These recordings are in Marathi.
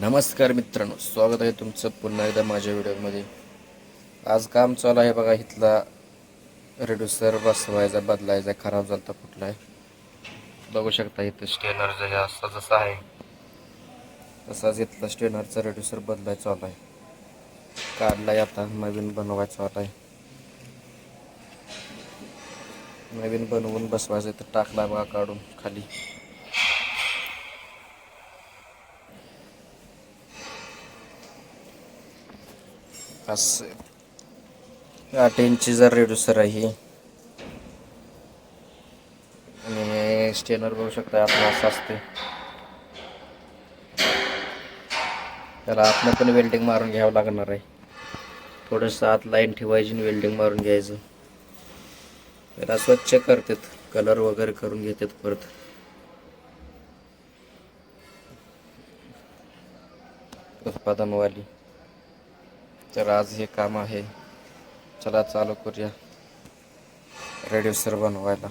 नमस्कार मित्रांनो स्वागत आहे तुमचं पुन्हा एकदा माझ्या व्हिडिओमध्ये. आज काम चालू आहे बघा इथला रेड्युसर बसवायचा बदलायचा खराब झाला कुठला आहे. बघू शकता इथं स्टेनर जे असा जसा आहे तसाच इथला स्टेनरचा रेड्युसर बदलायचा चालू आहे. काढलाय आता नवीन बनवायचा चालू आहे. नवीन बनवून बसवायचं तर टाकला बघा काढून खाली. असं. आठ इंची जर रेड्युसर आहे आणि स्टेनर बघू शकता आपण असं असते त्याला आतनं पण वेल्डिंग मारून घ्यावं लागणार आहे. थोडंसं आत लाईन ठेवायची आणि वेल्डिंग मारून घ्यायचं. त्याला स्वच्छ करतात कलर वगैरे करून घेतात परत. उत्पादनवाली. तर आज हे काम आहे. चला चालू करूया. रेड्युसर बनवायला.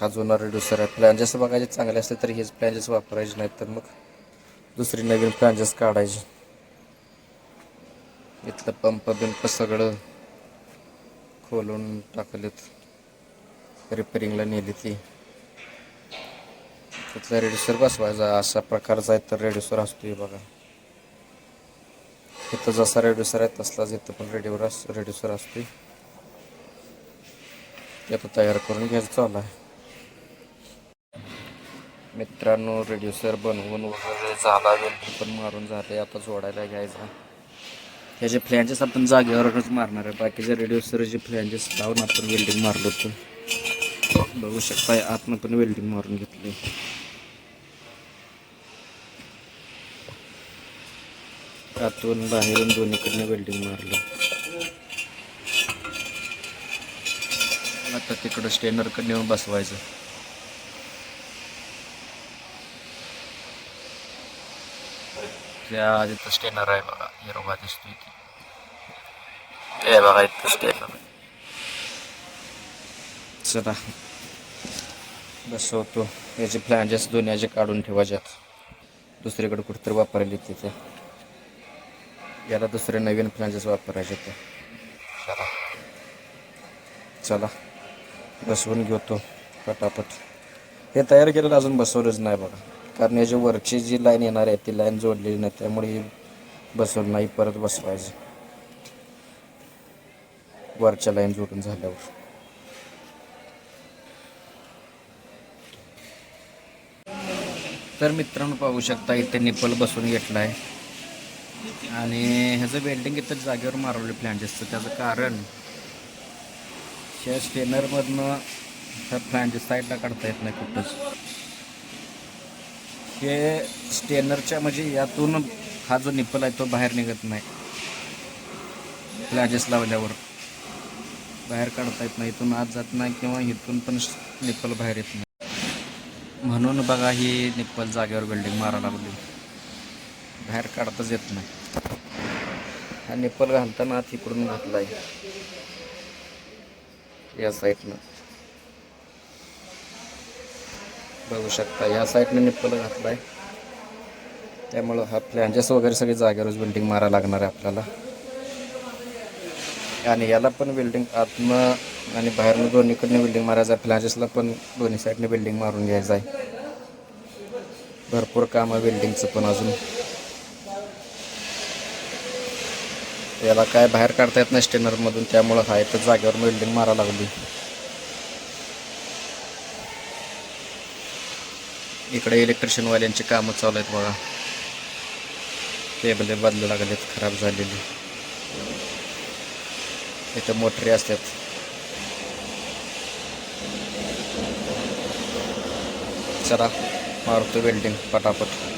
हा जुना रेड्युसर आहे. प्लॅन्जेस बघायचे चांगले असले तर हेच प्लॅन्जेस वापरायचे नाहीत तर मग दुसरी नवीन प्लॅन्जेस काढायची. इथलं पंप बिंप सगळं खोलून टाकलेत. रिपेरिंगला नेली ती. तिथला रेड्युसर बसवायचा अशा प्रकारचा आहे तर रेड्युसर असतोय बघा. इथं जसा रेड्युसर आहे तसलाच इथं पण रेडिओवर अस रेड्युसर असते ते आता तयार करून घ्यायचं चालू आहे. मित्रांनो रेड्युसर बनवून वगैरे झाला. वेल्डिंग पण मारून झाले. आता जोडायला घ्यायचा. ह्याचे फ्लॅन्जेस आपण जागेवरच मारणार आहे. बाकीचे रेड्युसरचे फ्लॅन्जेस लावून आपण वेल्डिंग मारलो होतो बघू शकता आतनं पण वेल्डिंग मारून घेतली आतून बाहेरून दोन्हीकडनं वेल्डिंग मारलं. आता तिकडं स्टेनरकडे येऊन बसवायचं. त्या तिथं स्टेनर आहे बघा हिरोबा दिसतोय ती. हे बघा इथं स्टेनर चला. बसवतो. याचे फ्लॅन्जेस दोन्ही याचे काढून ठेवायच्यात दुसरीकडे कुठेतरी वापरले तिथे याला दुसरे नवीन फ्लॅन्जेस वापरायचे ते. चला. चला. बसवून घेतो पटापट. हे तयार केलेलं अजून बसवलंच नाही बघा. कारण याची वरची जी लाईन येणार आहे ती लाईन जोडलेली नाही त्यामुळे हे बसवलं नाही परत बसवायचं. वरच्या लाईन जोडून झाल्यावर. तर मित्रांनो पाहू शकता इथे निपल बसून घेतला आहे आणि ह्याचं वेल्डिंग इतर जागेवर मारवलं फ्लॅन्जेसचं त्याचं कारण ह्या स्टेनरमधनं ह्या फ्लॅन्जेस साईडला काढता येत नाही कुठंच. हे स्टेनरच्या म्हणजे यातून हा जो निप्पल आहे तो बाहेर निघत नाही. फ्लॅन्जेस लावल्यावर. बाहेर काढता येत नाही. इथून आत जात नाही किंवा इथून पण निप्पल बाहेर येत नाही. म्हणून बघा ही निप्पल जागेवर बिल्डिंग मारा लागली. बाहेर काढताच येत नाही. हा निप्पल घालताना आत इकडून आहे या साईडनं बघू शकता या साईडनं निप्पल घातला आहे त्यामुळं हा फ्लॅन्जेस वगैरे सगळे जागेवरच बिल्डिंग मारा लागणार आहे आपल्याला. आणि याला पण बिल्डिंग आतनं आणि बाहेरनं दोन्हीकडनं बिल्डिंग मारायचं आहे. फ्लॅन्जेसला पण दोन्ही साईडने बिल्डिंग मारून घ्यायचं आहे. भरपूर काम आहे बिल्डिंगचं पण अजून. याला काय बाहेर काढता येत नाही स्टेनरमधून त्यामुळं हा इथं जागेवर वेल्डिंग मारा लागली इकडे इलेक्ट्रिशियनवाल्यांची कामं चालू आहेत बघा. केबले बदलू लागलेत खराब झालेली. इथं मोटरी असतात. चला मारतो वेल्डिंग पटापट.